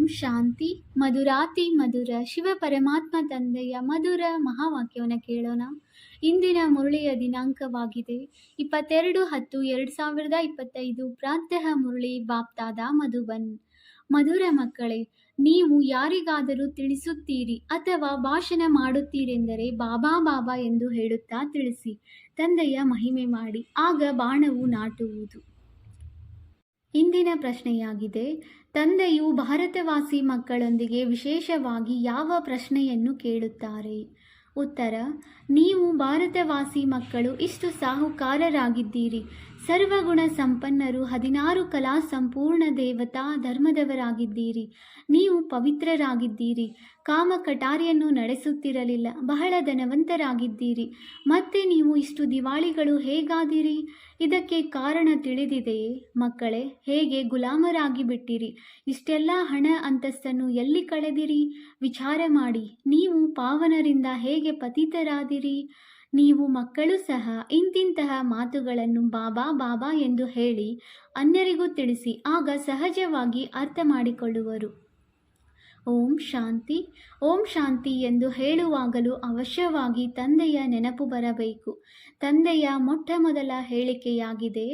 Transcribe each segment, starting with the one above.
ಓಂ ಶಾಂತಿ, ಮಧುರಾತಿ, ಮಧುರ, ಶಿವ ಪರಮಾತ್ಮ ತಂದೆಯ ಮಧುರ ಮಹಾವಾಕ್ಯವನ್ನು ಕೇಳೋಣ. ಇಂದಿನ ಮುರಳಿಯ ದಿನಾಂಕವಾಗಿದೆ. ಇಪ್ಪತ್ತೆರಡು ಹತ್ತು ಎರಡು ಸಾವಿರದ ಇಪ್ಪತ್ತೈದು ಪ್ರಾತಃ ಮುರಳಿ ಬಾಪ್ತಾದ ಮಧುಬನ್. ಮಧುರ ಮಕ್ಕಳೇ, ನೀವು ಯಾರಿಗಾದರೂ ತಿಳಿಸುತ್ತೀರಿ ಅಥವಾ ಭಾಷಣ ಮಾಡುತ್ತೀರೆಂದರೆ ಬಾಬಾ ಬಾಬಾ ಎಂದು ಹೇಳುತ್ತಾ ತಿಳಿಸಿ, ತಂದೆಯ ಮಹಿಮೆ ಮಾಡಿ, ಆಗ ಬಾಣವು ನಾಟುವುದು. ಇಂದಿನ ಪ್ರಶ್ನೆಯಾಗಿದೆ. ತಂದೆಯು ಭಾರತವಾಸಿ ಮಕ್ಕಳೊಂದಿಗೆ ವಿಶೇಷವಾಗಿ ಯಾವ ಪ್ರಶ್ನೆಯನ್ನು ಕೇಳುತ್ತಾರೆ? ಉತ್ತರ, ನೀವು ಭಾರತವಾಸಿ ಮಕ್ಕಳು ಇಷ್ಟು ಸಾಹುಕಾರರಾಗಿದ್ದೀರಿ. ಸರ್ವಗುಣ ಸಂಪನ್ನರು ಹದಿನಾರು ಕಲಾ ಸಂಪೂರ್ಣ ದೇವತಾ ಧರ್ಮದವರಾಗಿದ್ದೀರಿ. ನೀವು ಪವಿತ್ರರಾಗಿದ್ದೀರಿ. ಕಾಮ ಕಟಾರಿಯನ್ನು ನಡೆಸುತ್ತಿರಲಿಲ್ಲ. ಬಹಳ ಧನವಂತರಾಗಿದ್ದೀರಿ. ಮತ್ತೆ ನೀವು ಇಷ್ಟು ದಿವಾಳಿಗಳು ಹೇಗಾದಿರಿ? ಇದಕ್ಕೆ ಕಾರಣ ತಿಳಿದಿದೆಯೇ? ಮಕ್ಕಳೇ, ಹೇಗೆ ಗುಲಾಮರಾಗಿ ಬಿಟ್ಟಿರಿ? ಇಷ್ಟೆಲ್ಲ ಹಣ ಅಂತಸ್ತನ್ನು ಎಲ್ಲಿ ಕಳೆದಿರಿ? ವಿಚಾರ ಮಾಡಿ, ನೀವು ಪಾವನರಿಂದ ಹೇಗೆ ಪತಿತರಾದಿರಿ? ನೀವು ಮಕ್ಕಳು ಸಹ ಇಂತಿಂತಹ ಮಾತುಗಳನ್ನು ಬಾಬಾ ಬಾಬಾ ಎಂದು ಹೇಳಿ, ಅನ್ಯರಿಗೂ ತಿಳಿಸಿ, ಆಗ ಸಹಜವಾಗಿ ಅರ್ಥ ಮಾಡಿಕೊಳ್ಳುವರು. ಓಂ ಶಾಂತಿ. ಓಂ ಶಾಂತಿ ಎಂದು ಹೇಳುವಾಗಲೂ ಅವಶ್ಯವಾಗಿ ತಂದೆಯ ನೆನಪು ಬರಬೇಕು. ತಂದೆಯ ಮೊಟ್ಟ ಮೊದಲ ಹೇಳಿಕೆಯಾಗಿದೆ,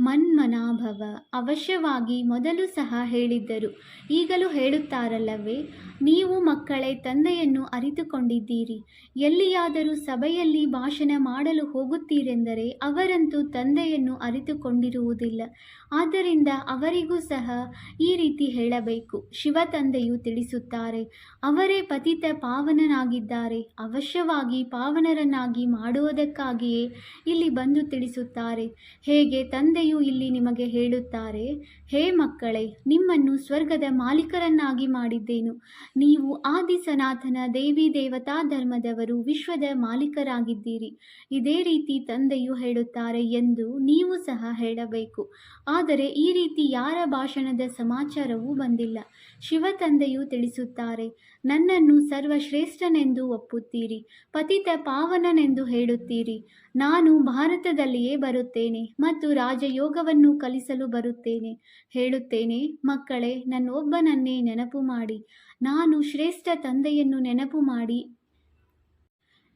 ಮನ್ಮನಾಭವ. ಅವಶ್ಯವಾಗಿ ಮೊದಲು ಸಹ ಹೇಳಿದ್ದರು. ಈಗಲೂ ಹೇಳುತ್ತಾರಲ್ಲವೇ ನೀವು ಮಕ್ಕಳೇ, ತಂದೆಯನ್ನು ಅರಿತುಕೊಂಡಿದ್ದೀರಿ. ಎಲ್ಲಿಯಾದರೂ ಸಭೆಯಲ್ಲಿ ಭಾಷಣ ಮಾಡಲು ಹೋಗುತ್ತೀರೆಂದರೆ ಅವರಂತೂ ತಂದೆಯನ್ನು ಅರಿತುಕೊಂಡಿರುವುದಿಲ್ಲ. ಆದ್ದರಿಂದ ಅವರಿಗೂ ಸಹ ಈ ರೀತಿ ಹೇಳಬೇಕು. ಶಿವ ತಂದೆಯು ತಿಳಿಸುತ್ತಾರೆ, ಅವರೇ ಪತಿತ ಪಾವನನಾಗಿದ್ದಾರೆ. ಅವಶ್ಯವಾಗಿ ಪಾವನರನ್ನಾಗಿ ಮಾಡುವುದಕ್ಕಾಗಿಯೇ ಇಲ್ಲಿ ಬಂದು ತಿಳಿಸುತ್ತಾರೆ. ಹೇಗೆ ತಂದೆಯು ಇಲ್ಲಿ ನಿಮಗೆ ಹೇಳುತ್ತಾರೆ, ಹೇ ಮಕ್ಕಳೇ, ನಿಮ್ಮನ್ನು ಸ್ವರ್ಗದ ಮಾಲೀಕರನ್ನಾಗಿ ಮಾಡಿದ್ದೇನು. ನೀವು ಆದಿ ಸನಾತನ ದೇವಿ ದೇವತಾ ಧರ್ಮದವರು ವಿಶ್ವದ ಮಾಲೀಕರಾಗಿದ್ದೀರಿ. ಇದೇ ರೀತಿ ತಂದೆಯು ಹೇಳುತ್ತಾರೆ ಎಂದು ನೀವು ಸಹ ಹೇಳಬೇಕು. ಆದರೆ ಈ ರೀತಿ ಯಾರ ಭಾಷಣದ ಸಮಾಚಾರವೂ ಬಂದಿಲ್ಲ. ಶಿವ ತಂದೆಯು ತಿಳಿಸುತ್ತಾರೆ, ನನ್ನನ್ನು ಸರ್ವಶ್ರೇಷ್ಠನೆಂದು ಒಪ್ಪುತ್ತೀರಿ, ಪತಿತ ಪಾವನನೆಂದು ಹೇಳುತ್ತೀರಿ. ನಾನು ಭಾರತದಲ್ಲಿಯೇ ಬರುತ್ತೇನೆ ಮತ್ತು ರಾಜಯೋಗವನ್ನು ಕಲಿಸಲು ಬರುತ್ತೇನೆ. ಹೇಳುತ್ತೇನೆ, ಮಕ್ಕಳೇ, ನನ್ನೊಬ್ಬನನ್ನೇ ನೆನಪು ಮಾಡಿ. ನಾನು ಶ್ರೇಷ್ಠ ತಂದೆಯನ್ನು ನೆನಪು ಮಾಡಿ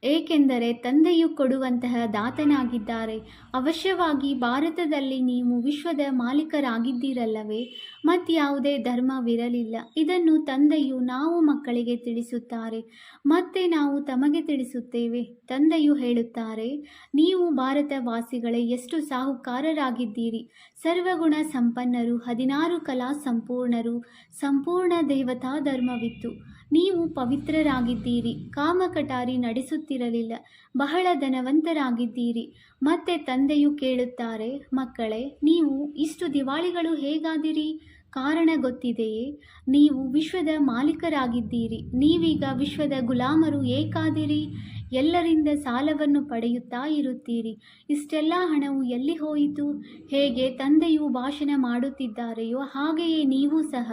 ಏಕೆಂದರೆ ತಂದೆಯು ಕೊಡುವಂತಹ ದಾತನಾಗಿದ್ದಾರೆ. ಅವಶ್ಯವಾಗಿ ಭಾರತದಲ್ಲಿ ನೀವು ವಿಶ್ವದ ಮಾಲೀಕರಾಗಿದ್ದೀರಲ್ಲವೇ? ಮತ್ಯಾವುದೇ ಧರ್ಮವಿರಲಿಲ್ಲ. ಇದನ್ನು ತಂದೆಯು ನಾವು ಮಕ್ಕಳಿಗೆ ತಿಳಿಸುತ್ತಾರೆ. ಮತ್ತೆ ನಾವು ತಮಗೆ ತಿಳಿಸುತ್ತೇವೆ. ತಂದೆಯು ಹೇಳುತ್ತಾರೆ, ನೀವು ಭಾರತವಾಸಿಗಳೇ, ಎಷ್ಟು ಸಾಹುಕಾರರಾಗಿದ್ದೀರಿ? ಸರ್ವಗುಣ ಸಂಪನ್ನರು, ಹದಿನಾರು ಕಲಾ ಸಂಪೂರ್ಣರು, ಸಂಪೂರ್ಣ ದೇವತಾ ಧರ್ಮವಿತ್ತು. ನೀವು ಪವಿತ್ರರಾಗಿದ್ದೀರಿ, ಕಾಮಕಟಾರಿ ನಡೆಸುತ್ತಿರಲಿಲ್ಲ, ಬಹಳ ಧನವಂತರಾಗಿದ್ದೀರಿ. ಮತ್ತೆ ತಂದೆಯು ಕೇಳುತ್ತಾರೆ, ಮಕ್ಕಳೇ, ನೀವು ಇಷ್ಟು ದಿವಾಳಿಗಳು ಹೇಗಾದಿರಿ? ಕಾರಣ ಗೊತ್ತಿದೆಯೇ? ನೀವು ವಿಶ್ವದ ಮಾಲೀಕರಾಗಿದ್ದೀರಿ, ನೀವೀಗ ವಿಶ್ವದ ಗುಲಾಮರು ಏಕಾದಿರಿ? ಎಲ್ಲರಿಂದ ಸಾಲವನ್ನು ಪಡೆಯುತ್ತಾ ಇರುತ್ತೀರಿ. ಇಷ್ಟೆಲ್ಲ ಹಣವು ಎಲ್ಲಿ ಹೋಯಿತು? ಹೇಗೆ ತಂದೆಯು ಭಾಷಣ ಮಾಡುತ್ತಿದ್ದಾರೆಯೋ ಹಾಗೆಯೇ ನೀವು ಸಹ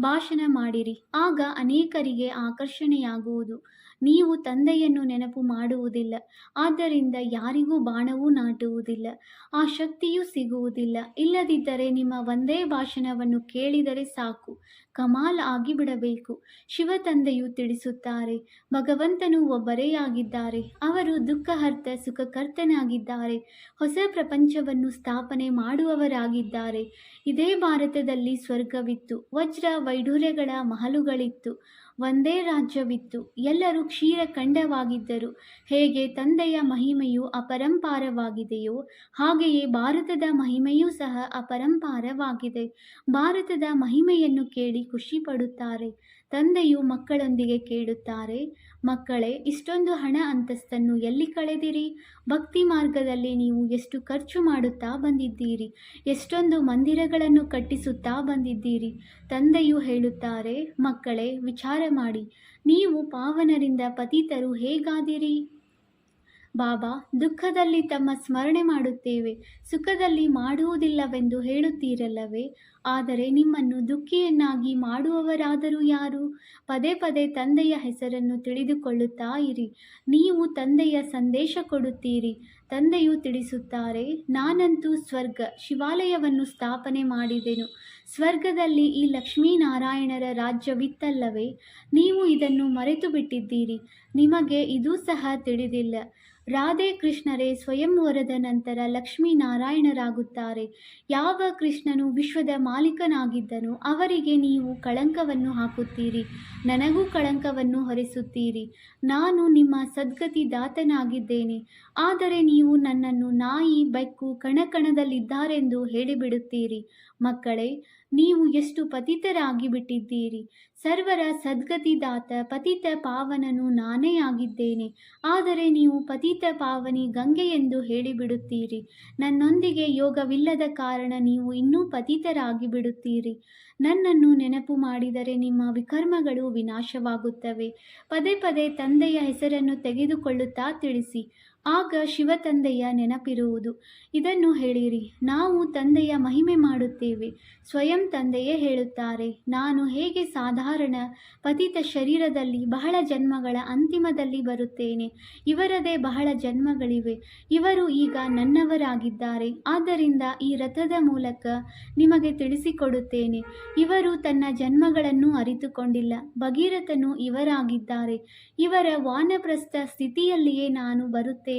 ಭಾಷಣ ಮಾಡಿರಿ. ಆಗ ಅನೇಕರಿಗೆ ಆಕರ್ಷಣೆಯಾಗುವುದು. ನೀವು ತಂದೆಯನ್ನು ನೆನಪು ಮಾಡುವುದಿಲ್ಲ. ಆದ್ದರಿಂದ ಯಾರಿಗೂ ಬಾಣವೂ ನಾಟುವುದಿಲ್ಲ. ಆ ಶಕ್ತಿಯೂ ಸಿಗುವುದಿಲ್ಲ. ಇಲ್ಲದಿದ್ದರೆ ನಿಮ್ಮ ಒಂದೇ ಭಾಷಣವನ್ನು ಕೇಳಿದರೆ ಸಾಕು. ಕಮಾಲ್ ಆಗಿಬಿಡಬೇಕು. ಶಿವ ತಂದೆಯು ತಿಳಿಸುತ್ತಾರೆ, ಭಗವಂತನು ಒಬ್ಬರೇ ಆಗಿದ್ದಾರೆ. ಅವರು ದುಃಖಹರ್ತ, ಸುಖಕರ್ತನಾಗಿದ್ದಾರೆ. ಹೊಸ ಪ್ರಪಂಚವನ್ನು ಸ್ಥಾಪನೆ ಮಾಡುವವರಾಗಿದ್ದಾರೆ. ಇದೇ ಭಾರತದಲ್ಲಿ ಸ್ವರ್ಗವಿತ್ತು. ವಜ್ರ ವೈಢೂರ್ಯಗಳ ಮಹಲುಗಳಿತ್ತು. ಒಂದೇ ರಾಜ್ಯವಿತ್ತು. ಎಲ್ಲರೂ ಕ್ಷೀರಖಂಡವಾಗಿದ್ದರು. ಹೇಗೆ ತಂದೆಯ ಮಹಿಮೆಯು ಅಪರಂಪಾರವಾಗಿದೆಯೋ, ಹಾಗೆಯೇ ಭಾರತದ ಮಹಿಮೆಯೂ ಸಹ ಅಪರಂಪಾರವಾಗಿದೆ. ಭಾರತದ ಮಹಿಮೆಯನ್ನು ಕೇಳಿ ಖುಷಿ ಪಡುತ್ತಾರೆ. ತಂದೆಯು ಮಕ್ಕಳೊಂದಿಗೆ ಕೇಳುತ್ತಾರೆ, ಮಕ್ಕಳೇ, ಇಷ್ಟೊಂದು ಹಣ ಅಂತಸ್ತನ್ನು ಎಲ್ಲಿ ಕಳೆದಿರಿ? ಭಕ್ತಿ ಮಾರ್ಗದಲ್ಲಿ ನೀವು ಎಷ್ಟು ಖರ್ಚು ಮಾಡುತ್ತಾ ಬಂದಿದ್ದೀರಿ? ಎಷ್ಟೊಂದು ಮಂದಿರಗಳನ್ನು ಕಟ್ಟಿಸುತ್ತಾ ಬಂದಿದ್ದೀರಿ? ತಂದೆಯು ಹೇಳುತ್ತಾರೆ, ಮಕ್ಕಳೇ, ವಿಚಾರ ಮಾಡಿ, ನೀವು ಪಾವನರಿಂದ ಪತಿತರು ಹೇಗಾದಿರಿ? ಬಾಬಾ, ದುಃಖದಲ್ಲಿ ತಮ್ಮ ಸ್ಮರಣೆ ಮಾಡುತ್ತೇವೆ, ಸುಖದಲ್ಲಿ ಮಾಡುವುದಿಲ್ಲವೆಂದು ಹೇಳುತ್ತೀರಲ್ಲವೇ? ಆದರೆ ನಿಮ್ಮನ್ನು ದುಃಖಿಯನ್ನಾಗಿ ಮಾಡುವವರಾದರೂ ಯಾರು? ಪದೇ ಪದೇ ತಂದೆಯ ಹೆಸರನ್ನು ತಿಳಿದುಕೊಳ್ಳುತ್ತಾ ಇರಿ. ನೀವು ತಂದೆಯ ಸಂದೇಶ ಕೊಡುತ್ತೀರಿ. ತಂದೆಯು ತಿಳಿಸುತ್ತಾರೆ, ನಾನಂತೂ ಸ್ವರ್ಗ, ಶಿವಾಲಯವನ್ನು ಸ್ಥಾಪನೆ ಮಾಡಿದೆನು. ಸ್ವರ್ಗದಲ್ಲಿ ಈ ಲಕ್ಷ್ಮೀನಾರಾಯಣರ ರಾಜ್ಯವಿತ್ತಲ್ಲವೇ? ನೀವು ಇದನ್ನು ಮರೆತು ಬಿಟ್ಟಿದ್ದೀರಿ ನಿಮಗೆ ಇದೂ ಸಹ ತಿಳಿದಿಲ್ಲ. ರಾಧೆ ಕೃಷ್ಣರೇ ಸ್ವಯಂವರದ ನಂತರ ಲಕ್ಷ್ಮೀನಾರಾಯಣರಾಗುತ್ತಾರೆ. ಯಾವ ಕೃಷ್ಣನು ವಿಶ್ವದ ಮಾಲೀಕನಾಗಿದ್ದನು ಅವರಿಗೆ ನೀವು ಕಳಂಕವನ್ನು ಹಾಕುತ್ತೀರಿ. ನನಗೂ ಕಳಂಕವನ್ನು ಹೊರಿಸುತ್ತೀರಿ. ನಾನು ನಿಮ್ಮ ಸದ್ಗತಿ ದಾತನಾಗಿದ್ದೇನೆ. ಆದರೆ ನೀವು ನನ್ನನ್ನು ನಾಯಿ, ಬೆಕ್ಕು, ಕಣಕಣದಲ್ಲಿದ್ದಾರೆಂದು ಹೇಳಿಬಿಡುತ್ತೀರಿ. ಮಕ್ಕಳೇ ನೀವು ಎಷ್ಟು ಪತಿತರಾಗಿ ಬಿಟ್ಟಿದ್ದೀರಿ ಸರ್ವರ ಸದ್ಗತಿದಾತ ಪತಿತ ಪಾವನನು ನಾನೇ ಆಗಿದ್ದೇನೆ. ಆದರೆ ನೀವು ಪತಿತ ಪಾವನಿ ಗಂಗೆ ಎಂದು ಹೇಳಿಬಿಡುತ್ತೀರಿ. ನನ್ನೊಂದಿಗೆ ಯೋಗವಿಲ್ಲದ ಕಾರಣ ನೀವು ಇನ್ನೂ ಪತಿತರಾಗಿ ಬಿಡುತ್ತೀರಿ ನನ್ನನ್ನು ನೆನಪು ಮಾಡಿದರೆ ನಿಮ್ಮ ವಿಕರ್ಮಗಳು ವಿನಾಶವಾಗುತ್ತವೆ. ಪದೇ ಪದೇ ತಂದೆಯ ಹೆಸರನ್ನು ತೆಗೆದುಕೊಳ್ಳುತ್ತಾ ತಿಳಿಸಿ. ಆಗ ಶಿವ ತಂದೆಯ ನೆನಪಿರುವುದು. ಇದನ್ನು ಹೇಳಿರಿ, ನಾವು ತಂದೆಯ ಮಹಿಮೆ ಮಾಡುತ್ತೇವೆ. ಸ್ವಯಂ ತಂದೆಯೇ ಹೇಳುತ್ತಾರೆ, ನಾನು ಹೇಗೆ ಸಾಧಾರಣ ಪತಿತ ಶರೀರದಲ್ಲಿ ಬಹಳ ಜನ್ಮಗಳ ಅಂತಿಮದಲ್ಲಿ ಬರುತ್ತೇನೆ. ಇವರದೇ ಬಹಳ ಜನ್ಮಗಳಿವೆ. ಇವರು ಈಗ ನನ್ನವರಾಗಿದ್ದಾರೆ. ಆದ್ದರಿಂದ ಈ ರಥದ ಮೂಲಕ ನಿಮಗೆ ತಿಳಿಸಿಕೊಡುತ್ತೇನೆ. ಇವರು ತನ್ನ ಜನ್ಮಗಳನ್ನು ಅರಿತುಕೊಂಡಿಲ್ಲ. ಭಗೀರಥನು ಇವರಾಗಿದ್ದಾರೆ. ಇವರ ವಾನಪ್ರಸ್ಥ ಸ್ಥಿತಿಯಲ್ಲಿಯೇ ನಾನು ಬರುತ್ತೇನೆ.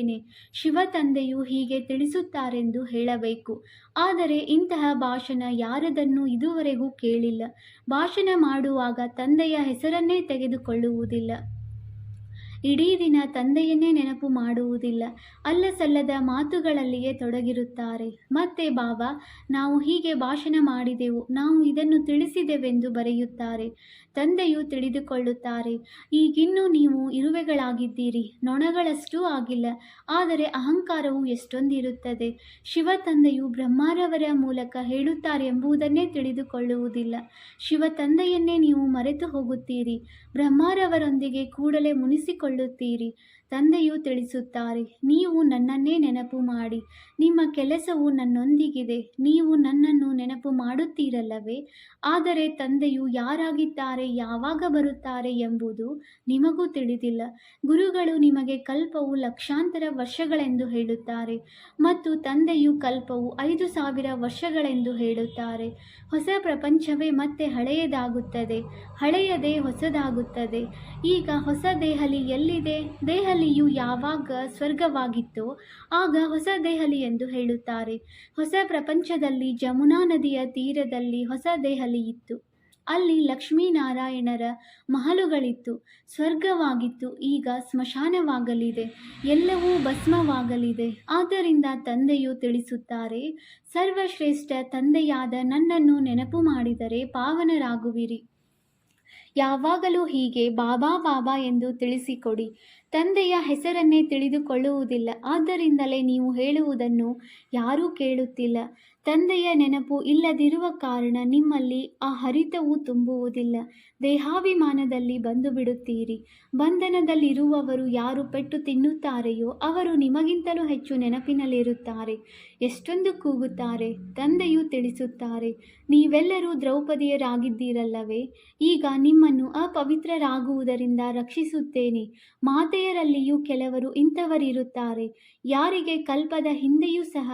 ಶಿವ ತಂದೆಯು ಹೀಗೆ ತಿಳಿಸುತ್ತಾರೆಂದು ಹೇಳಬೇಕು. ಆದರೆ ಇಂತಹ ಭಾಷಣ ಯಾರದನ್ನು ಇದುವರೆಗೂ ಕೇಳಿಲ್ಲ. ಭಾಷಣ ಮಾಡುವಾಗ ತಂದೆಯ ಹೆಸರನ್ನೇ ತೆಗೆದುಕೊಳ್ಳುವುದಿಲ್ಲ. ಇಡೀ ದಿನ ತಂದೆಯನ್ನೇ ನೆನಪು ಮಾಡುವುದಿಲ್ಲ. ಅಲ್ಲಸಲ್ಲದ ಮಾತುಗಳಲ್ಲಿಯೇ ತೊಡಗಿರುತ್ತಾರೆ. ಮತ್ತೆ ಬಾಬಾ ನಾವು ಹೀಗೆ ಭಾಷಣ ಮಾಡಿದೆವು. ನಾವು ಇದನ್ನು ತಿಳಿಸಿದೆವೆಂದು ಬರೆಯುತ್ತಾರೆ. ತಂದೆಯು ತಿಳಿದುಕೊಳ್ಳುತ್ತಾರೆ. ಈಗಿನ್ನೂ ನೀವು ಇರುವೆಗಳಾಗಿದ್ದೀರಿ, ನೊಣಗಳಷ್ಟೂ ಆಗಿಲ್ಲ, ಆದರೆ ಅಹಂಕಾರವು ಎಷ್ಟೊಂದಿರುತ್ತದೆ. ಶಿವ ತಂದೆಯು ಬ್ರಹ್ಮಾರವರ ಮೂಲಕ ಹೇಳುತ್ತಾರೆ ಎಂಬುದನ್ನೇ ತಿಳಿದುಕೊಳ್ಳುವುದಿಲ್ಲ. ಶಿವ ತಂದೆಯನ್ನೇ ನೀವು ಮರೆತು ಹೋಗುತ್ತೀರಿ ಬ್ರಹ್ಮಾರವರೊಂದಿಗೆ ಕೂಡಲೇ ಮುನಿಸಿಕೊಳ್ಳುತ್ತೀರಿ. ತಂದೆಯು ತಿಳಿಸುತ್ತಾರೆ, ನೀವು ನನ್ನನ್ನೇ ನೆನಪು ಮಾಡಿ. ನಿಮ್ಮ ಕೆಲಸವು ನನ್ನೊಂದಿಗಿದೆ. ನೀವು ನನ್ನನ್ನು ನೆನಪು ಮಾಡುತ್ತೀರಲ್ಲವೇ? ಆದರೆ ತಂದೆಯು ಯಾರಾಗಿದ್ದಾರೆ, ಯಾವಾಗ ಬರುತ್ತಾರೆ ಎಂಬುದು ನಿಮಗೂ ತಿಳಿದಿಲ್ಲ. ಗುರುಗಳು ನಿಮಗೆ ಕಲ್ಪವು ಲಕ್ಷಾಂತರ ವರ್ಷಗಳೆಂದು ಹೇಳುತ್ತಾರೆ ಮತ್ತು ತಂದೆಯು ಕಲ್ಪವು ಐದು ಸಾವಿರ ವರ್ಷಗಳೆಂದು ಹೇಳುತ್ತಾರೆ. ಹೊಸ ಪ್ರಪಂಚವೇ ಮತ್ತೆ ಹಳೆಯದಾಗುತ್ತದೆ, ಹಳೆಯದೇ ಹೊಸದಾಗುತ್ತದೆ. ಈಗ ಹೊಸ ದೇಹಲಿ ಎಲ್ಲಿದೆ? ದೇಹಲಿಯು ಯಾವಾಗ ಸ್ವರ್ಗವಾಗಿತ್ತೋ ಆಗ ಹೊಸ ದೆಹಲಿ ಎಂದು ಹೇಳುತ್ತಾರೆ. ಹೊಸ ಪ್ರಪಂಚದಲ್ಲಿ ಜಮುನಾ ನದಿಯ ತೀರದಲ್ಲಿ ಹೊಸ ದೆಹಲಿ ಇತ್ತು. ಅಲ್ಲಿ ಲಕ್ಷ್ಮೀನಾರಾಯಣರ ಮಹಲುಗಳಿತ್ತು. ಸ್ವರ್ಗವಾಗಿತ್ತು. ಈಗ ಸ್ಮಶಾನವಾಗಲಿದೆ. ಎಲ್ಲವೂ ಭಸ್ಮವಾಗಲಿದೆ. ಆದ್ದರಿಂದ ತಂದೆಯು ತಿಳಿಸುತ್ತಾರೆ, ಸರ್ವಶ್ರೇಷ್ಠ ತಂದೆಯಾದ ನನ್ನನ್ನು ನೆನಪು ಮಾಡಿದರೆ ಪಾವನರಾಗುವಿರಿ. ಯಾವಾಗಲೂ ಹೀಗೆ ಬಾಬಾ ಬಾಬಾ ಎಂದು ತಿಳಿಸಿಕೊಡಿ. ತಂದೆಯ ಹೆಸರನ್ನೇ ತಿಳಿದುಕೊಳ್ಳುವುದಿಲ್ಲ. ಆದ್ದರಿಂದಲೇ ನೀವು ಹೇಳುವುದನ್ನು ಯಾರೂ ಕೇಳುತ್ತಿಲ್ಲ. ತಂದೆಯ ನೆನಪು ಇಲ್ಲದಿರುವ ಕಾರಣ ನಿಮ್ಮಲ್ಲಿ ಆ ಹರಿತವು ತುಂಬುವುದಿಲ್ಲ. ದೇಹಾಭಿಮಾನದಲ್ಲಿ ಬಂದು ಬಿಡುತ್ತೀರಿ. ಬಂಧನದಲ್ಲಿರುವವರು ಯಾರು ಪೆಟ್ಟು ತಿನ್ನುತ್ತಾರೆಯೋ ಅವರು ನಿಮಗಿಂತಲೂ ಹೆಚ್ಚು ನೆನಪಿನಲ್ಲಿರುತ್ತಾರೆ. ಎಷ್ಟೊಂದು ಕೂಗುತ್ತಾರೆ, ತಂದೆಯು ತಿಳಿಸುತ್ತಾರೆ. ನೀವೆಲ್ಲರೂ ದ್ರೌಪದಿಯರಾಗಿದ್ದೀರಲ್ಲವೇ? ಈಗ ನಿಮ್ಮನ್ನು ಅಪವಿತ್ರರಾಗುವುದರಿಂದ ರಕ್ಷಿಸುತ್ತೇನೆ. ಮಾತೆಯರಲ್ಲಿಯೂ ಕೆಲವರು ಇಂಥವರಿರುತ್ತಾರೆ. ಯಾರಿಗೆ ಕಲ್ಪದ ಹಿಂದೆಯೂ ಸಹ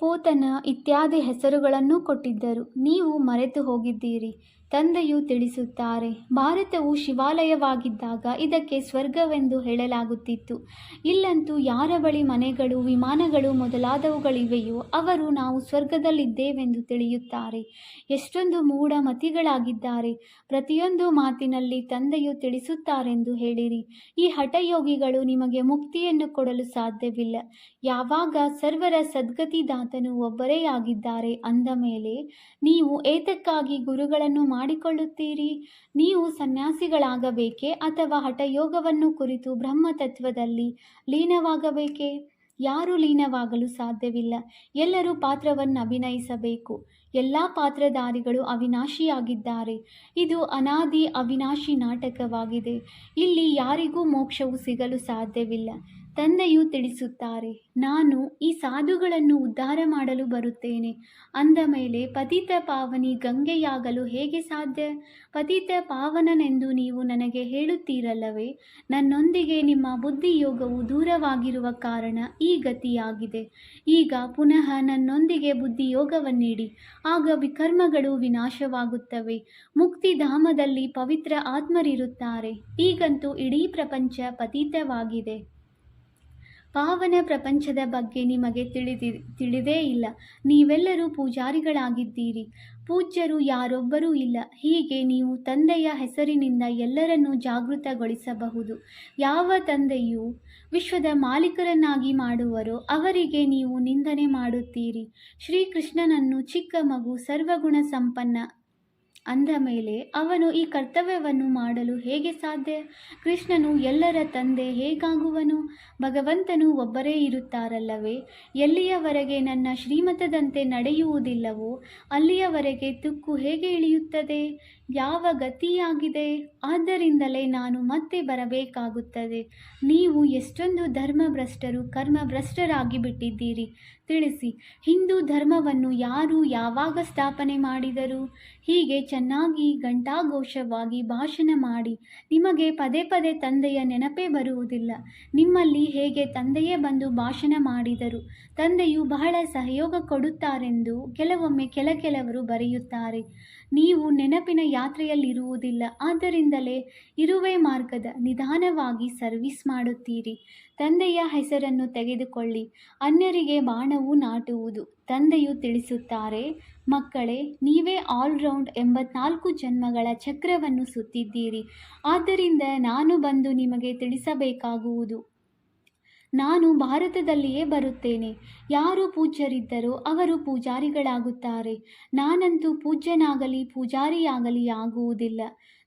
ಪೋತನ ಇತ್ಯಾದಿ ಹೆಸರುಗಳನ್ನು ಕೊಟ್ಟಿದ್ದರು. ನೀವು ಮರೆತು ಹೋಗಿದ್ದೀರಿ ತಂದೆಯು ತಿಳಿಸುತ್ತಾರೆ, ಭಾರತವು ಶಿವಾಲಯವಾಗಿದ್ದಾಗ ಇದಕ್ಕೆ ಸ್ವರ್ಗವೆಂದು ಹೇಳಲಾಗುತ್ತಿತ್ತು. ಇಲ್ಲಂತೂ ಯಾರ ಬಳಿ ಮನೆಗಳು, ವಿಮಾನಗಳು ಮೊದಲಾದವುಗಳಿವೆಯೋ ಅವರು ನಾವು ಸ್ವರ್ಗದಲ್ಲಿದ್ದೇವೆಂದು ತಿಳಿಯುತ್ತಾರೆ. ಎಷ್ಟೊಂದು ಮೂಢಮತಿಗಳಾಗಿದ್ದಾರೆ ಪ್ರತಿಯೊಂದು ಮಾತಿನಲ್ಲಿ ತಂದೆಯು ತಿಳಿಸುತ್ತಾರೆಂದು ಹೇಳಿರಿ. ಈ ಹಠಯೋಗಿಗಳು ನಿಮಗೆ ಮುಕ್ತಿಯನ್ನು ಕೊಡಲು ಸಾಧ್ಯವಿಲ್ಲ. ಯಾವಾಗ ಸರ್ವರ ಸದ್ಗತಿದಾತನು ಒಬ್ಬರೇ ಆಗಿದ್ದಾರೆ ಅಂದ ಮೇಲೆ, ನೀವು ಏತಕ್ಕಾಗಿ ಗುರುಗಳನ್ನು ಮಾಡಿಕೊಳ್ಳುತ್ತೀರಿ? ನೀವು ಸನ್ಯಾಸಿಗಳಾಗಬೇಕೇ ಅಥವಾ ಹಠಯೋಗವನ್ನು ಕುರಿತು ಬ್ರಹ್ಮತತ್ವದಲ್ಲಿ ಲೀನವಾಗಬೇಕೇ? ಯಾರೂ ಲೀನವಾಗಲು ಸಾಧ್ಯವಿಲ್ಲ. ಎಲ್ಲರೂ ಪಾತ್ರವನ್ನು ಅಭಿನಯಿಸಬೇಕು. ಎಲ್ಲ ಪಾತ್ರಧಾರಿಗಳು ಅವಿನಾಶಿಯಾಗಿದ್ದಾರೆ. ಇದು ಅನಾದಿ ಅವಿನಾಶಿ ನಾಟಕವಾಗಿದೆ. ಇಲ್ಲಿ ಯಾರಿಗೂ ಮೋಕ್ಷವು ಸಿಗಲು ಸಾಧ್ಯವಿಲ್ಲ. ತಂದೆಯು ತಿಳಿಸುತ್ತಾರೆ, ನಾನು ಈ ಸಾಧುಗಳನ್ನು ಉದ್ಧಾರ ಮಾಡಲು ಬರುತ್ತೇನೆ. ಅಂದ ಮೇಲೆ ಪತಿತ ಪಾವನಿ ಗಂಗೆಯಾಗಲು ಹೇಗೆ ಸಾಧ್ಯ? ಪತಿತ ಪಾವನನೆಂದು ನೀವು ನನಗೆ ಹೇಳುತ್ತೀರಲ್ಲವೇ? ನನ್ನೊಂದಿಗೆ ನಿಮ್ಮ ಬುದ್ಧಿಯೋಗವು ದೂರವಾಗಿರುವ ಕಾರಣ ಈ ಗತಿಯಾಗಿದೆ. ಈಗ ಪುನಃ ನನ್ನೊಂದಿಗೆ ಬುದ್ಧಿಯೋಗವನ್ನಿಡಿ. ಆಗ ವಿಕರ್ಮಗಳು ವಿನಾಶವಾಗುತ್ತವೆ. ಮುಕ್ತಿಧಾಮದಲ್ಲಿ ಪವಿತ್ರ ಆತ್ಮರಿರುತ್ತಾರೆ. ಈಗಂತೂ ಇಡೀ ಪ್ರಪಂಚ ಪತಿತವಾಗಿದೆ. ಪಾವನ ಪ್ರಪಂಚದ ಬಗ್ಗೆ ನಿಮಗೆ ತಿಳಿದಿ, ತಿಳಿದೇ ಇಲ್ಲ. ನೀವೆಲ್ಲರೂ ಪೂಜಾರಿಗಳಾಗಿದ್ದೀರಿ. ಪೂಜ್ಯರು ಯಾರೊಬ್ಬರೂ ಇಲ್ಲ. ಹೀಗೆ ನೀವು ತಂದೆಯ ಹೆಸರಿನಿಂದ ಎಲ್ಲರನ್ನೂ ಜಾಗೃತಗೊಳಿಸಬಹುದು. ಯಾವ ತಂದೆಯು ವಿಶ್ವದ ಮಾಲೀಕರನ್ನಾಗಿ ಮಾಡುವರೋ ಅವರಿಗೆ ನೀವು ನಿಂದನೆ ಮಾಡುತ್ತೀರಿ. ಶ್ರೀಕೃಷ್ಣನನ್ನು ಚಿಕ್ಕ ಮಗು ಸರ್ವಗುಣ ಸಂಪನ್ನ ಅಂದ ಮೇಲೆ ಅವನು ಈ ಕರ್ತವ್ಯವನ್ನು ಮಾಡಲು ಹೇಗೆ ಸಾಧ್ಯ? ಕೃಷ್ಣನು ಎಲ್ಲರ ತಂದೆ ಹೇಗಾಗುವನು? ಭಗವಂತನು ಒಬ್ಬರೇ ಇರುತ್ತಾರಲ್ಲವೇ? ಎಲ್ಲಿಯವರೆಗೆ ನನ್ನ ಶ್ರೀಮತದಂತೆ ನಡೆಯುವುದಿಲ್ಲವೋ, ಅಲ್ಲಿಯವರೆಗೆ ತುಕ್ಕು ಹೇಗೆ ಇಳಿಯುತ್ತದೆ? ಯಾವ ಗತಿಯಾಗಿದೆ? ಆದ್ದರಿಂದಲೇ ನಾನು ಮತ್ತೆ ಬರಬೇಕಾಗುತ್ತದೆ. ನೀವು ಎಷ್ಟೊಂದು ಧರ್ಮಭ್ರಷ್ಟರು, ಕರ್ಮಭ್ರಷ್ಟರಾಗಿ ಬಿಟ್ಟಿದ್ದೀರಿ. ತಿಳಿಸಿ, ಹಿಂದೂ ಧರ್ಮವನ್ನು ಯಾರು ಯಾವಾಗ ಸ್ಥಾಪನೆ ಮಾಡಿದರು? ಹೀಗೆ ಚೆನ್ನಾಗಿ ಘಂಟಾಘೋಷವಾಗಿ ಭಾಷಣ ಮಾಡಿ, ನಿಮಗೆ ಪದೇ ಪದೇ ತಂದೆಯ ನೆನಪೇ ಬರುವುದಿಲ್ಲ. ನಿಮ್ಮಲ್ಲಿ ಹೇಗೆ ತಂದೆಯೇ ಬಂದು ಭಾಷಣ ಮಾಡಿದರು? ತಂದೆಯು ಬಹಳ ಸಹಯೋಗ ಕೊಡುತ್ತಾರೆಂದು ಕೆಲವೊಮ್ಮೆ ಕೆಲ ಕೆಲವರು ಬರೆಯುತ್ತಾರೆ. ನೀವು ನೆನಪಿನ ಯಾತ್ರೆಯಲ್ಲಿರುವುದಿಲ್ಲ. ಆದ್ದರಿಂದಲೇ ಇರುವೆ ಮಾರ್ಗದ ನಿಧಾನವಾಗಿ ಸರ್ವಿಸ್ ಮಾಡುತ್ತೀರಿ. ತಂದೆಯ ಹೆಸರನ್ನು ತೆಗೆದುಕೊಳ್ಳಿ. ಅನ್ಯರಿಗೆ ಬಾಣವು ನಾಟುವುದು. ತಂದೆಯು ತಿಳಿಸುತ್ತಾರೆ, ಮಕ್ಕಳೇ, ನೀವೇ ಆಲ್ರೌಂಡ್ ಎಂಬತ್ನಾಲ್ಕು ಜನ್ಮಗಳ ಚಕ್ರವನ್ನು ಸುತ್ತಿದ್ದೀರಿ. ಆದ್ದರಿಂದ ನಾನು ಬಂದು ನಿಮಗೆ ತಿಳಿಸಬೇಕಾಗುವುದು. ನಾನು ಭಾರತದಲ್ಲಿಯೇ ಬರುತ್ತೇನೆ. ಯಾರು ಪೂಜ್ಯರಿದ್ದರೋ ಅವರು ಪೂಜಾರಿಗಳಾಗುತ್ತಾರೆ. ನಾನಂತೂ ಪೂಜ್ಯನಾಗಲಿ ಪೂಜಾರಿಯಾಗಲಿ ಆಗುವುದಿಲ್ಲ.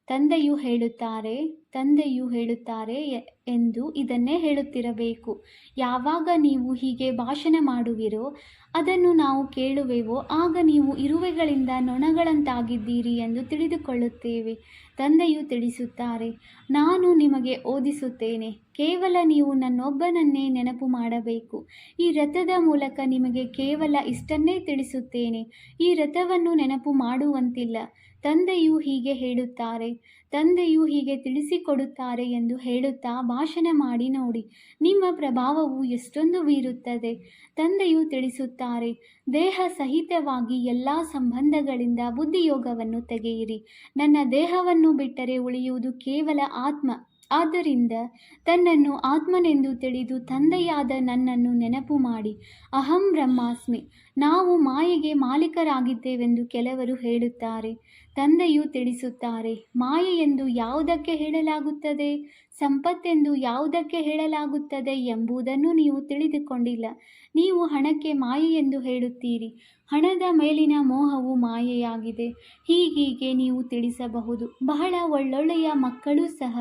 ತಂದೆಯು ಹೇಳುತ್ತಾರೆ ತಂದೆಯು ಹೇಳುತ್ತಾರೆ ಎಂದು ಇದನ್ನೇ ಹೇಳುತ್ತಿರಬೇಕು. ಯಾವಾಗ ನೀವು ಹೀಗೆ ಭಾಷಣ ಮಾಡುವಿರೋ, ಅದನ್ನು ನಾವು ಕೇಳುವೆವೋ, ಆಗ ನೀವು ಇರುವೆಗಳಿಂದ ನೊಣಗಳಂತಾಗಿದ್ದೀರಿ ಎಂದು ತಿಳಿದುಕೊಳ್ಳುತ್ತೇವೆ. ತಂದೆಯು ತಿಳಿಸುತ್ತಾರೆ, ನಾನು ನಿಮಗೆ ಓದಿಸುತ್ತೇನೆ. ಕೇವಲ ನೀವು ನನ್ನೊಬ್ಬನನ್ನೇ ನೆನಪು ಮಾಡಬೇಕು. ಈ ರಥದ ಮೂಲಕ ನಿಮಗೆ ಕೇವಲ ಇಷ್ಟನ್ನೇ ತಿಳಿಸುತ್ತೇನೆ. ಈ ರಥವನ್ನು ನೆನಪು ಮಾಡುವಂತಿಲ್ಲ. ತಂದೆಯು ಹೀಗೆ ಹೇಳುತ್ತಾರೆ, ತಂದೆಯು ಹೀಗೆ ತಿಳಿಸಿಕೊಡುತ್ತಾರೆ ಎಂದು ಹೇಳುತ್ತಾ ಭಾಷಣ ಮಾಡಿ ನೋಡಿ, ನಿಮ್ಮ ಪ್ರಭಾವವು ಎಷ್ಟೊಂದು ಬೀರುತ್ತದೆ. ತಂದೆಯು ತಿಳಿಸುತ್ತಾರೆ, ದೇಹ ಸಹಿತವಾಗಿ ಎಲ್ಲ ಸಂಬಂಧಗಳಿಂದ ಬುದ್ಧಿಯೋಗವನ್ನು ತೆಗೆಯಿರಿ. ನನ್ನ ದೇಹವನ್ನು ಬಿಟ್ಟರೆ ಉಳಿಯುವುದು ಕೇವಲ ಆತ್ಮ. ಆದ್ದರಿಂದ ತನ್ನನ್ನು ಆತ್ಮನೆಂದು ತಿಳಿದು ತಂದೆಯಾದ ನನ್ನನ್ನು ನೆನಪು ಮಾಡಿ. ಅಹಂ ಬ್ರಹ್ಮಾಸ್ಮಿ, ನಾವು ಮಾಯೆಗೆ ಮಾಲೀಕರಾಗಿದ್ದೇವೆಂದು ಕೆಲವರು ಹೇಳುತ್ತಾರೆ. ತಂದೆಯು ತಿಳಿಸುತ್ತಾರೆ ಮಾಯೆ ಎಂದು ಯಾವುದಕ್ಕೆ ಹೇಳಲಾಗುತ್ತದೆ, ಸಂಪತ್ತೆಂದು ಯಾವುದಕ್ಕೆ ಹೇಳಲಾಗುತ್ತದೆ ಎಂಬುದನ್ನು ನೀವು ತಿಳಿದುಕೊಂಡಿಲ್ಲ. ನೀವು ಹಣಕ್ಕೆ ಮಾಯೆ ಎಂದು ಹೇಳುತ್ತೀರಿ. ಹಣದ ಮೇಲಿನ ಮೋಹವು ಮಾಯೆಯಾಗಿದೆ. ಹೀಗೀಗೆ ನೀವು ತಿಳಿಸಬಹುದು. ಬಹಳ ಒಳ್ಳೊಳ್ಳೆಯ ಮಕ್ಕಳು ಸಹ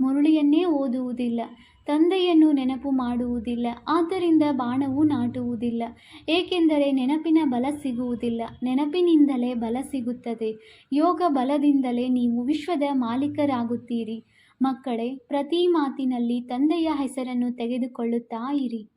ಮುರುಳಿಯನ್ನೇ ಓದುವುದಿಲ್ಲ, ತಂದೆಯನ್ನು ನೆನಪು ಮಾಡುವುದಿಲ್ಲ, ಆದ್ದರಿಂದ ಬಾಣವು ನಾಟುವುದಿಲ್ಲ. ಏಕೆಂದರೆ ನೆನಪಿನ ಬಲ ಸಿಗುವುದಿಲ್ಲ, ನೆನಪಿನಿಂದಲೇ ಬಲ ಸಿಗುತ್ತದೆ. ಯೋಗ ಬಲದಿಂದಲೇ ನೀವು ವಿಶ್ವದ ಮಾಲೀಕರಾಗುತ್ತೀರಿ. ಮಕ್ಕಳೇ, ಪ್ರತಿ ಮಾತಿನಲ್ಲಿ ತಂದೆಯ ಹೆಸರನ್ನು ತೆಗೆದುಕೊಳ್ಳುತ್ತಾ ಇರಿ.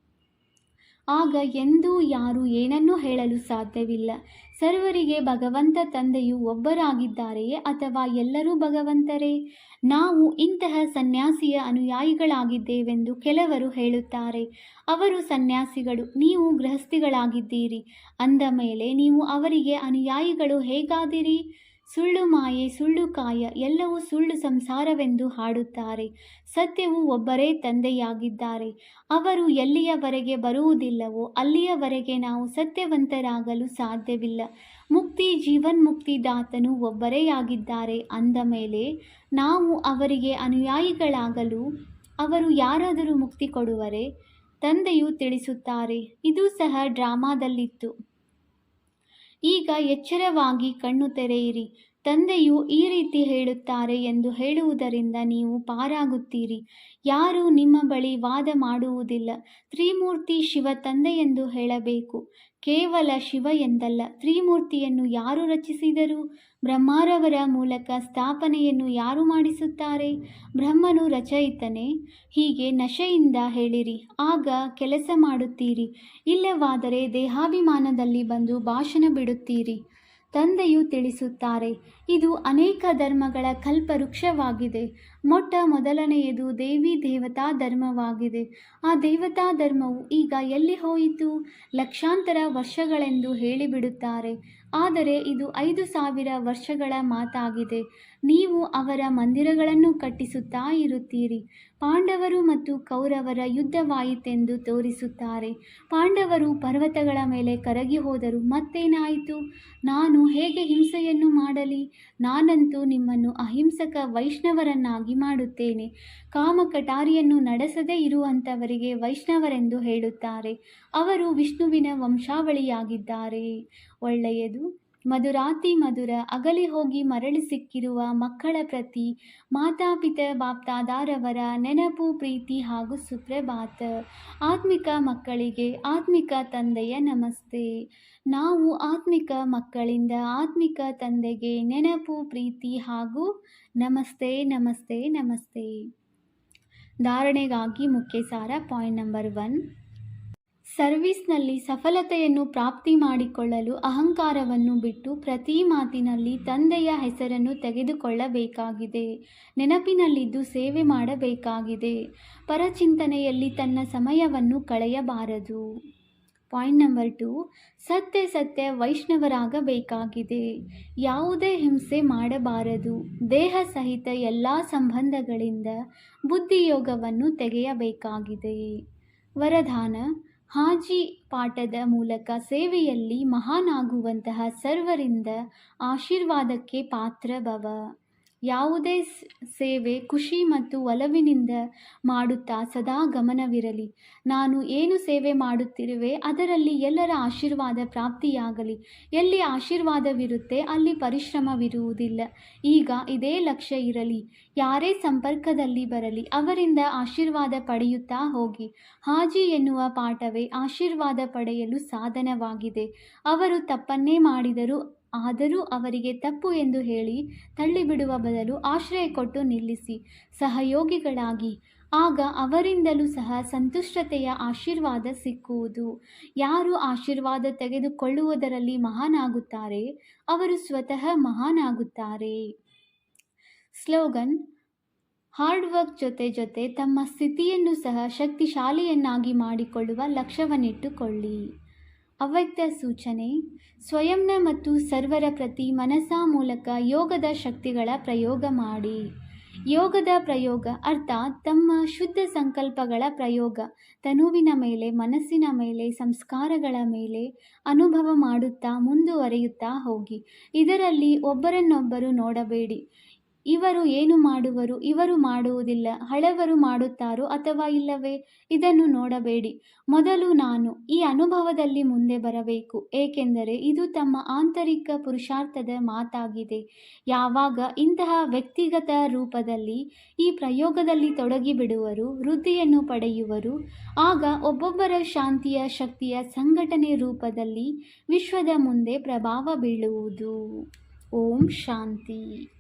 ಆಗ ಎಂದೂ ಯಾರು ಏನನ್ನೂ ಹೇಳಲು ಸಾಧ್ಯವಿಲ್ಲ. ಸರ್ವರಿಗೆ ಭಗವಂತ ತಂದೆಯು ಒಬ್ಬರಾಗಿದ್ದಾರೆಯೇ ಅಥವಾ ಎಲ್ಲರೂ ಭಗವಂತರೇ? ನಾವು ಇಂತಹ ಸನ್ಯಾಸಿಯ ಅನುಯಾಯಿಗಳಾಗಿದ್ದೇವೆಂದು ಕೆಲವರು ಹೇಳುತ್ತಾರೆ. ಅವರು ಸನ್ಯಾಸಿಗಳು, ನೀವು ಗೃಹಸ್ಥಿಗಳಾಗಿದ್ದೀರಿ. ಅಂದ ಮೇಲೆ, ನೀವು ಅವರಿಗೆ ಅನುಯಾಯಿಗಳು ಹೇಗಾದಿರಿ? ಸುಳ್ಳು ಮಾಯೆ, ಸುಳ್ಳು ಕಾಯ ಎಲ್ಲವೂ ಸುಳ್ಳು ಸಂಸಾರವೆಂದು ಹಾಡುತ್ತಾರೆ. ಸತ್ಯವು ಒಬ್ಬರೇ ತಂದೆಯಾಗಿದ್ದಾರೆ. ಅವರು ಎಲ್ಲಿಯವರೆಗೆ ಬರುವುದಿಲ್ಲವೋ ಅಲ್ಲಿಯವರೆಗೆ ನಾವು ಸತ್ಯವಂತರಾಗಲು ಸಾಧ್ಯವಿಲ್ಲ. ಮುಕ್ತಿ ಜೀವನ್ಮುಕ್ತಿದಾತನು ಒಬ್ಬರೇ ಆಗಿದ್ದಾರೆ ಅಂದ ಮೇಲೆ ನಾವು ಅವರಿಗೆ ಅನುಯಾಯಿಗಳಾಗಲು ಅವರು ಯಾರಾದರೂ ಮುಕ್ತಿ ಕೊಡುವರೆ? ತಂದೆಯು ತಿಳಿಸುತ್ತಾರೆ, ಇದು ಸಹ ಡ್ರಾಮಾದಲ್ಲಿತ್ತು. ಈಗ ಎಚ್ಚರವಾಗಿ ಕಣ್ಣು ತೆರೆಯಿರಿ. ತಂದೆಯು ಈ ರೀತಿ ಹೇಳುತ್ತಾರೆ ಎಂದು ಹೇಳುವುದರಿಂದ ನೀವು ಪಾರಾಗುತ್ತೀರಿ. ಯಾರೂ ನಿಮ್ಮ ಬಳಿ ವಾದ ಮಾಡುವುದಿಲ್ಲ. ತ್ರಿಮೂರ್ತಿ ಶಿವ ತಂದೆಯೆಂದು ಹೇಳಬೇಕು. ಕೇವಲ ಶಿವ ಎಂದಲ್ಲ, ತ್ರಿಮೂರ್ತಿಯನ್ನು ಯಾರು ರಚಿಸಿದರು? ಬ್ರಹ್ಮಾರವರ ಮೂಲಕ ಸ್ಥಾಪನೆಯನ್ನು ಯಾರು ಮಾಡಿಸುತ್ತಾರೆ? ಬ್ರಹ್ಮನು ರಚಯಿತನೇ? ಹೀಗೆ ನಶೆಯಿಂದ ಹೇಳಿರಿ, ಆಗ ಕೆಲಸ ಮಾಡುತ್ತೀರಿ, ಇಲ್ಲವಾದರೆ ದೇಹಾಭಿಮಾನದಲ್ಲಿ ಬಂದು ಭಾಷಣ ಬಿಡುತ್ತೀರಿ. ತಂದೆಯು ತಿಳಿಸುತ್ತಾರೆ, ಇದು ಅನೇಕ ಧರ್ಮಗಳ ಕಲ್ಪವೃಕ್ಷವಾಗಿದೆ. ಮೊಟ್ಟ ಮೊದಲನೆಯದು ದೇವಿ ದೇವತಾ ಧರ್ಮವಾಗಿದೆ. ಆ ದೇವತಾ ಧರ್ಮವು ಈಗ ಎಲ್ಲಿ ಹೋಯಿತು? ಲಕ್ಷಾಂತರ ವರ್ಷಗಳೆಂದು ಹೇಳಿಬಿಡುತ್ತಾರೆ. ಆದರೆ ಇದು ಐದು ಸಾವಿರ ವರ್ಷಗಳ ಮಾತಾಗಿದೆ. ನೀವು ಅವರ ಮಂದಿರಗಳನ್ನು ಕಟ್ಟಿಸುತ್ತಾ ಇರುತ್ತೀರಿ. ಪಾಂಡವರು ಮತ್ತು ಕೌರವರ ಯುದ್ಧವಾಯಿತೆಂದು ತೋರಿಸುತ್ತಾರೆ. ಪಾಂಡವರು ಪರ್ವತಗಳ ಮೇಲೆ ಕರಗಿ ಹೋದರು. ಮತ್ತೇನಾಯಿತು? ನಾನು ಹೇಗೆ ಹಿಂಸೆಯನ್ನು ಮಾಡಲಿ? ನಾನಂತೂ ನಿಮ್ಮನ್ನು ಅಹಿಂಸಕ ವೈಷ್ಣವರನ್ನಾಗಿ ಮಾಡುತ್ತೇನೆ. ಕಾಮಕಟಾರಿಯನ್ನು ನಡೆಸದೇ ಇರುವಂಥವರಿಗೆ ವೈಷ್ಣವರೆಂದು ಹೇಳುತ್ತಾರೆ. ಅವರು ವಿಷ್ಣುವಿನ ವಂಶಾವಳಿಯಾಗಿದ್ದಾರೆ. ಒಳ್ಳೆಯದು. ಮಧುರಾತಿ ಮಧುರ ಅಗಲಿ ಹೋಗಿ ಮರಳಿ ಸಿಕ್ಕಿರುವ ಮಕ್ಕಳ ಪ್ರತಿ ಮಾತಾಪಿತ ಬಾಪ್ತಾದಾರವರ ನೆನಪು, ಪ್ರೀತಿ ಹಾಗೂ ಸುಪ್ರಭಾತ. ಆತ್ಮಿಕ ಮಕ್ಕಳಿಗೆ ಆತ್ಮಿಕ ತಂದೆಯ ನಮಸ್ತೆ. ನಾವು ಆತ್ಮಿಕ ಮಕ್ಕಳಿಂದ ಆತ್ಮಿಕ ತಂದೆಗೆ ನೆನಪು, ಪ್ರೀತಿ ಹಾಗೂ ನಮಸ್ತೆ ನಮಸ್ತೆ ನಮಸ್ತೆ. ಧಾರಣೆಗಾಗಿ ಮುಖ್ಯ ಸಾರ ಪಾಯಿಂಟ್ ನಂಬರ್ ಒನ್. ಸರ್ವಿಸ್ನಲ್ಲಿ ಸಫಲತೆಯನ್ನು ಪ್ರಾಪ್ತಿ ಮಾಡಿಕೊಳ್ಳಲು ಅಹಂಕಾರವನ್ನು ಬಿಟ್ಟು ಪ್ರತಿ ಮಾತಿನಲ್ಲಿ ತಂದೆಯ ಹೆಸರನ್ನು ತೆಗೆದುಕೊಳ್ಳಬೇಕಾಗಿದೆ. ನೆನಪಿನಲ್ಲಿದ್ದು ಸೇವೆ ಮಾಡಬೇಕಾಗಿದೆ. ಪರಚಿಂತನೆಯಲ್ಲಿ ತನ್ನ ಸಮಯವನ್ನು ಕಳೆಯಬಾರದು. Point number two. ಸತ್ಯ ಸತ್ಯ ವೈಷ್ಣವರಾಗಬೇಕಾಗಿದೆ. ಯಾವುದೇ ಹಿಂಸೆ ಮಾಡಬಾರದು. ದೇಹ ಸಹಿತ ಎಲ್ಲ ಸಂಬಂಧಗಳಿಂದ ಬುದ್ಧಿಯೋಗವನ್ನು ತೆಗೆಯಬೇಕಾಗಿದೆ. ವರದಾನ. ಹಾಜಿ ಪಾಠದ ಮೂಲಕ ಸೇವೆಯಲ್ಲಿ ಮಹಾನಾಗುವಂತಹ ಸರ್ವರಿಂದ ಆಶೀರ್ವಾದಕ್ಕೆ ಪಾತ್ರ ಭವ ಯಾವುದೇ ಸೇವೆ ಖುಷಿ ಮತ್ತು ಒಲವಿನಿಂದ ಮಾಡುತ್ತಾ ಸದಾ ಗಮನವಿರಲಿ. ನಾನು ಏನು ಸೇವೆ ಮಾಡುತ್ತಿರುವೆ ಅದರಲ್ಲಿ ಎಲ್ಲರ ಆಶೀರ್ವಾದ ಪ್ರಾಪ್ತಿಯಾಗಲಿ. ಎಲ್ಲಿ ಆಶೀರ್ವಾದವಿರುತ್ತೆ ಅಲ್ಲಿ ಪರಿಶ್ರಮವಿರುವುದಿಲ್ಲ. ಈಗ ಇದೇ ಲಕ್ಷ್ಯ ಇರಲಿ. ಯಾರೇ ಸಂಪರ್ಕದಲ್ಲಿ ಬರಲಿ ಅವರಿಂದ ಆಶೀರ್ವಾದ ಪಡೆಯುತ್ತಾ ಹೋಗಿ. ಹಾಜಿ ಎನ್ನುವ ಪಾಠವೇ ಆಶೀರ್ವಾದ ಪಡೆಯಲು ಸಾಧನವಾಗಿದೆ. ಅವರು ತಪ್ಪನ್ನೇ ಮಾಡಿದರು ಆದರೂ ಅವರಿಗೆ ತಪ್ಪು ಎಂದು ಹೇಳಿ ತಳ್ಳಿಬಿಡುವ ಬದಲು ಆಶ್ರಯ ಕೊಟ್ಟು ನಿಲ್ಲಿಸಿ, ಸಹಯೋಗಿಗಳಾಗಿ. ಆಗ ಅವರಿಂದಲೂ ಸಹ ಸಂತುಷ್ಟತೆಯ ಆಶೀರ್ವಾದ ಸಿಕ್ಕುವುದು. ಯಾರು ಆಶೀರ್ವಾದ ತೆಗೆದುಕೊಳ್ಳುವುದರಲ್ಲಿ ಮಹಾನಾಗುತ್ತಾರೆ? ಅವರು ಸ್ವತಃ ಮಹಾನಾಗುತ್ತಾರೆ. ಸ್ಲೋಗನ್, ಹಾರ್ಡ್ ವರ್ಕ್ ಜೊತೆ ಜೊತೆ ತಮ್ಮ ಸ್ಥಿತಿಯನ್ನು ಸಹ ಶಕ್ತಿಶಾಲಿಯನ್ನಾಗಿ ಮಾಡಿಕೊಳ್ಳುವ ಲಕ್ಷ್ಯವನ್ನಿಟ್ಟುಕೊಳ್ಳಿ. ಅವ್ಯಕ್ತ ಸೂಚನೆ, ಸ್ವಯಂನ ಮತ್ತು ಸರ್ವರ ಪ್ರತಿ ಮನಸ್ಸ ಮೂಲಕ ಯೋಗದ ಶಕ್ತಿಗಳ ಪ್ರಯೋಗ ಮಾಡಿ. ಯೋಗದ ಪ್ರಯೋಗ ಅರ್ಥಾತ್ ತಮ್ಮ ಶುದ್ಧ ಸಂಕಲ್ಪಗಳ ಪ್ರಯೋಗ. ತನುವಿನ ಮೇಲೆ, ಮನಸ್ಸಿನ ಮೇಲೆ, ಸಂಸ್ಕಾರಗಳ ಮೇಲೆ ಅನುಭವ ಮಾಡುತ್ತಾ ಮುಂದುವರೆಯುತ್ತಾ ಹೋಗಿ. ಇದರಲ್ಲಿ ಒಬ್ಬರನ್ನೊಬ್ಬರು ನೋಡಬೇಡಿ. ಇವರು ಏನು ಮಾಡುವರು? ಇವರು ಮಾಡುವುದಿಲ್ಲ. ಹಳವರು ಮಾಡುತ್ತಾರೋ ಅಥವಾ ಇಲ್ಲವೇ? ಇದನ್ನು ನೋಡಬೇಡಿ. ಮೊದಲು ನಾನು ಈ ಅನುಭವದಲ್ಲಿ ಮುಂದೆ ಬರಬೇಕು. ಏಕೆಂದರೆ ಇದು ತಮ್ಮ ಆಂತರಿಕ ಪುರುಷಾರ್ಥದ ಮಾತಾಗಿದೆ. ಯಾವಾಗ ಇಂತಹ ವ್ಯಕ್ತಿಗತ ರೂಪದಲ್ಲಿ ಈ ಪ್ರಯೋಗದಲ್ಲಿ ತೊಡಗಿಬಿಡುವರು, ವೃದ್ಧಿಯನ್ನು ಪಡೆಯುವರು, ಆಗ ಒಬ್ಬೊಬ್ಬರ ಶಾಂತಿಯ ಶಕ್ತಿಯ ಸಂಘಟನೆ ರೂಪದಲ್ಲಿ ವಿಶ್ವದ ಮುಂದೆ ಪ್ರಭಾವ ಬೀಳುವುದು. ಓಂ ಶಾಂತಿ.